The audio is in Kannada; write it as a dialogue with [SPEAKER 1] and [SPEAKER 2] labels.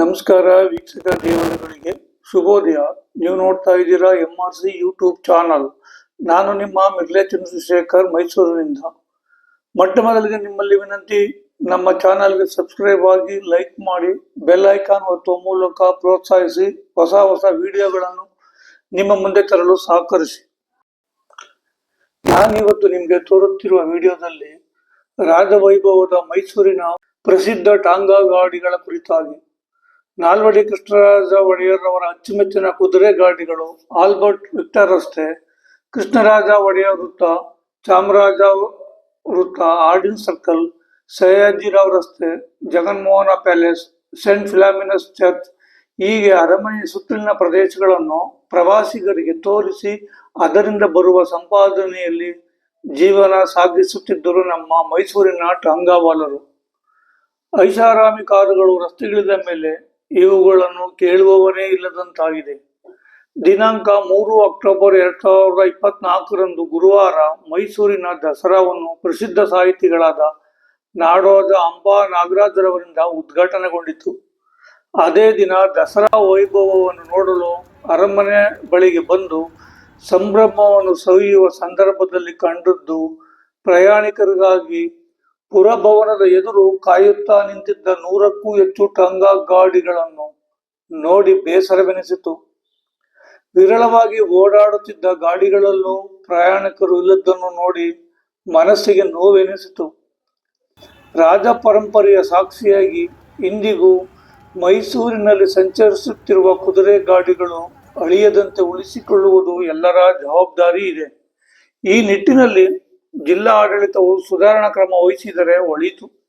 [SPEAKER 1] ನಮಸ್ಕಾರ ವೀಕ್ಷಕ ದೇವರುಗಳಿಗೆ. ಶುಭೋದಯ. ನೀವು ನೋಡ್ತಾ ಇದ್ದೀರಾ M R C YouTube channel. ನಾನು ನಿಮ್ಮ ಮಿರ್ಲೆ ಚಂದ್ರಶೇಖರ್ ಮೈಸೂರಿನಿಂದ. ಮೊಟ್ಟ ಮೊದಲಿಗೆ ನಿಮ್ಮಲ್ಲಿ ವಿನಂತಿ, ನಮ್ಮ ಚಾನಲ್ಗೆ ಸಬ್ಸ್ಕ್ರೈಬ್ ಆಗಿ ಲೈಕ್ ಮಾಡಿ, ಬೆಲ್ ಐಕಾನ್ ಒತ್ತುವ ಮೂಲಕ ಪ್ರೋತ್ಸಾಹಿಸಿ, ಹೊಸ ಹೊಸ ವಿಡಿಯೋಗಳನ್ನು ನಿಮ್ಮ ಮುಂದೆ ತರಲು ಸಹಕರಿಸಿ. ನಾನಿವತ್ತು ನಿಮಗೆ ತೋರುತ್ತಿರುವ ವಿಡಿಯೋದಲ್ಲಿ ರಾಜವೈಭವದ ಮೈಸೂರಿನ ಪ್ರಸಿದ್ಧ ಟಾಂಗಾ ಗಾಡಿಗಳ ಕುರಿತಾಗಿ. ನಾಲ್ವಡಿ ಕೃಷ್ಣರಾಜ ಒಡೆಯರ್ ಅವರ ಅಚ್ಚುಮೆಚ್ಚಿನ ಕುದುರೆ ಗಾಡಿಗಳು ಆಲ್ಬರ್ಟ್ ವಿಕ್ಟರ್ ರಸ್ತೆ, ಕೃಷ್ಣರಾಜ ಒಡೆಯರ್ ವೃತ್ತ, ಚಾಮರಾಜ ವೃತ್ತ, ಆರ್ಡಿನ್ ಸರ್ಕಲ್, ಸಯಾಜಿರಾವ್ ರಸ್ತೆ, Jaganmohana palace, Saint Philomena's church ಹೀಗೆ ಅರಮನೆ ಸುತ್ತಲಿನ ಪ್ರದೇಶಗಳನ್ನು ಪ್ರವಾಸಿಗರಿಗೆ ತೋರಿಸಿ ಅದರಿಂದ ಬರುವ ಸಂಪಾದನೆಯಲ್ಲಿ ಜೀವನ ಸಾಗಿಸುತ್ತಿದ್ದರು ನಮ್ಮ ಮೈಸೂರಿನ ಟಂಗಾವಾಲರು ಐಷಾರಾಮಿ ಕಾರುಗಳು ರಸ್ತೆಗಳಿದ ಮೇಲೆ ಇವುಗಳನ್ನು ಕೇಳುವವರೇ ಇಲ್ಲದಂತಾಗಿದೆ. ದಿನಾಂಕ ಮೂರು ಅಕ್ಟೋಬರ್ ಎರಡ್ ಸಾವಿರದ ಇಪ್ಪತ್ನಾಲ್ಕರಂದು ಗುರುವಾರ ಮೈಸೂರಿನ ದಸರಾವನ್ನು ಪ್ರಸಿದ್ಧ ಸಾಹಿತಿಗಳಾದ ನಾಡೋಜ ಅಂಬಾ ನಾಗರಾಜರವರಿಂದ ಉದ್ಘಾಟನೆಗೊಂಡಿತು. ಅದೇ ದಿನ ದಸರಾ ವೈಭವವನ್ನು ನೋಡಲು ಅರಮನೆ ಬಳಿಗೆ ಬಂದು ಸಂಭ್ರಮವನ್ನು ಸವಿಯುವ ಸಂದರ್ಭದಲ್ಲಿ ಕಂಡದ್ದು ಪ್ರಯಾಣಿಕರಿಗಾಗಿ ಪುರಭವನದ ಎದುರು ಕಾಯುತ್ತಾ ನಿಂತಿದ್ದ ನೂರಕ್ಕೂ ಹೆಚ್ಚು ಟಂಗಾ ಗಾಡಿಗಳನ್ನು ನೋಡಿ ಬೇಸರವೆನಿಸಿತು. ವಿರಳವಾಗಿ ಓಡಾಡುತ್ತಿದ್ದ ಗಾಡಿಗಳಲ್ಲೂ ಪ್ರಯಾಣಿಕರು ಇಲ್ಲದನ್ನು ನೋಡಿ ಮನಸ್ಸಿಗೆ ನೋವೆನಿಸಿತು. ರಾಜ ಪರಂಪರೆಯ ಸಾಕ್ಷಿಯಾಗಿ ಇಂದಿಗೂ ಮೈಸೂರಿನಲ್ಲಿ ಸಂಚರಿಸುತ್ತಿರುವ ಕುದುರೆ ಗಾಡಿಗಳು ಅಳಿಯದಂತೆ ಉಳಿಸಿಕೊಳ್ಳುವುದು ಎಲ್ಲರ ಜವಾಬ್ದಾರಿ ಇದೆ. ಈ ನಿಟ್ಟಿನಲ್ಲಿ ಜಿಲ್ಲಾ ಆಡಳಿತವು ಸುಧಾರಣಾ ಕ್ರಮ ವಹಿಸಿದರೆ ಒಳಿತು.